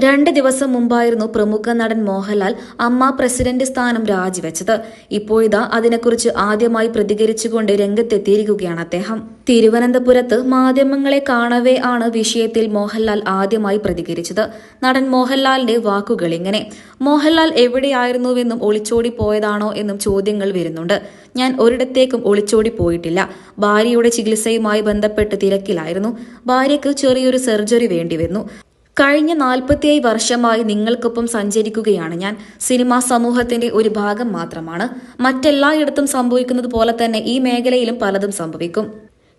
രണ്ട് ദിവസം മുമ്പായിരുന്നു പ്രമുഖ നടൻ മോഹൻലാൽ അമ്മ പ്രസിഡന്റ് സ്ഥാനം രാജിവെച്ചത്. ഇപ്പോഴിതാ അതിനെക്കുറിച്ച് ആദ്യമായി പ്രതികരിച്ചുകൊണ്ട് രംഗത്തെത്തിയിരിക്കുകയാണ് അദ്ദേഹം. തിരുവനന്തപുരത്ത് മാധ്യമങ്ങളെ കാണവേ ആണ് വിഷയത്തിൽ മോഹൻലാൽ ആദ്യമായി പ്രതികരിച്ചത്. നടൻ മോഹൻലാലിന്റെ വാക്കുകൾ ഇങ്ങനെ മോഹൻലാൽ എവിടെയായിരുന്നുവെന്നും ഒളിച്ചോടി പോയതാണോ എന്നും ചോദ്യങ്ങൾ വരുന്നുണ്ട്. ഞാൻ ഒരിടത്തേക്കും ഒളിച്ചോടി പോയിട്ടില്ല. ഭാര്യയുടെ ചികിത്സയുമായി ബന്ധപ്പെട്ട് തിരക്കിലായിരുന്നു. ഭാര്യയ്ക്ക് ചെറിയൊരു സർജറി വേണ്ടിവന്നു കഴിഞ്ഞ നാൽപ്പത്തിയേഴ് വർഷമായി നിങ്ങൾക്കൊപ്പം സഞ്ചരിക്കുകയാണ് ഞാൻ. സിനിമാ സമൂഹത്തിന്റെ ഒരു ഭാഗം മാത്രമാണ്. മറ്റെല്ലായിടത്തും സംഭവിക്കുന്നത് പോലെ തന്നെ ഈ മേഖലയിലും പലതും സംഭവിക്കും.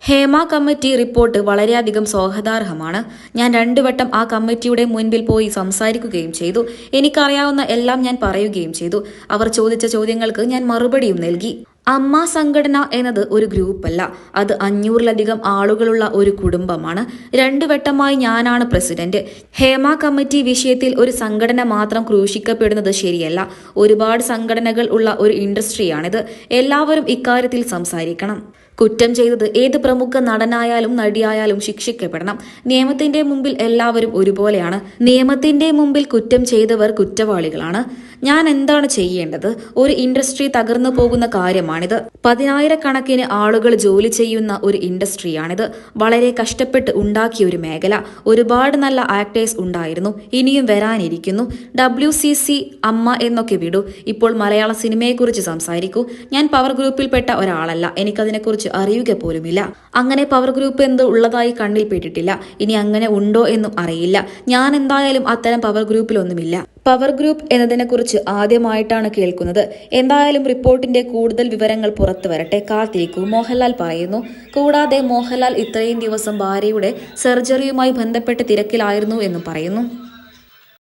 ഹേമ കമ്മിറ്റി റിപ്പോർട്ട് വളരെയധികം സ്വാഗതാർഹമാണ് ഞാൻ രണ്ടുവട്ടം ആ കമ്മിറ്റിയുടെ മുൻപിൽ പോയി സംസാരിക്കുകയും ചെയ്തു. എനിക്കറിയാവുന്ന എല്ലാം ഞാൻ പറയുകയും ചെയ്തു. അവർ ചോദിച്ച ചോദ്യങ്ങൾക്ക് ഞാൻ മറുപടിയും നൽകി. അമ്മ സംഘടന എന്നത് ഒരു ഗ്രൂപ്പല്ല. അത് അഞ്ഞൂറിലധികം ആളുകളുള്ള ഒരു കുടുംബമാണ്. രണ്ടു വട്ടമായി ഞാനാണ് പ്രസിഡന്റ്. ഹേമ കമ്മിറ്റി വിഷയത്തിൽ ഒരു സംഘടന മാത്രം ക്രൂശിക്കപ്പെടുന്നത് ശരിയല്ല. ഒരുപാട് സംഘടനകൾ ഉള്ള ഒരു ഇൻഡസ്ട്രിയാണിത്. എല്ലാവരും ഇക്കാര്യത്തിൽ സംസാരിക്കണം. കുറ്റം ചെയ്തത് ഏത് പ്രമുഖ നടനായാലും നടിയായാലും ശിക്ഷിക്കപ്പെടണം. നിയമത്തിന്റെ മുമ്പിൽ എല്ലാവരും ഒരുപോലെയാണ്. നിയമത്തിന്റെ മുമ്പിൽ കുറ്റം ചെയ്തവർ കുറ്റവാളികളാണ്. ഞാൻ എന്താണ് ചെയ്യേണ്ടത്? ഒരു ഇൻഡസ്ട്രി തകർന്നു പോകുന്ന കാര്യമാണിത്. പതിനായിരക്കണക്കിന് ആളുകൾ ജോലി ചെയ്യുന്ന ഒരു ഇൻഡസ്ട്രിയാണിത്. വളരെ കഷ്ടപ്പെട്ട് ഉണ്ടാക്കിയ ഒരു മേഖല. ഒരുപാട് നല്ല ആക്ടേഴ്സ് ഉണ്ടായിരുന്നു. ഇനിയും വരാനിരിക്കുന്നു. ഡബ്ല്യു സി സി അമ്മ എന്നൊക്കെ വിടൂ. ഇപ്പോൾ മലയാള സിനിമയെക്കുറിച്ച് സംസാരിക്കൂ. ഞാൻ പവർ ഗ്രൂപ്പിൽപ്പെട്ട ഒരാളല്ല. എനിക്കതിനെക്കുറിച്ച് അറിയുക പോലുമില്ല. അങ്ങനെ പവർ ഗ്രൂപ്പ് എന്തോ ഉള്ളതായി കണ്ണിൽ പെട്ടിട്ടില്ല. ഇനി അങ്ങനെ ഉണ്ടോ എന്നും അറിയില്ല. ഞാൻ എന്തായാലും അത്തരം പവർ ഗ്രൂപ്പിലൊന്നുമില്ല. പവർ ഗ്രൂപ്പ് എന്നതിനെക്കുറിച്ച് ആദ്യമായിട്ടാണ് കേൾക്കുന്നത്. എന്തായാലും റിപ്പോർട്ടിന്റെ കൂടുതൽ വിവരങ്ങൾ പുറത്തു വരട്ടെ. കാത്തിരിക്കൂ. മോഹൻലാൽ പറയുന്നു കൂടാതെ മോഹൻലാൽ ഇത്രയും ദിവസം ഭാര്യയുടെ സർജറിയുമായി ബന്ധപ്പെട്ട് തിരക്കിലായിരുന്നു എന്നും പറയുന്നു.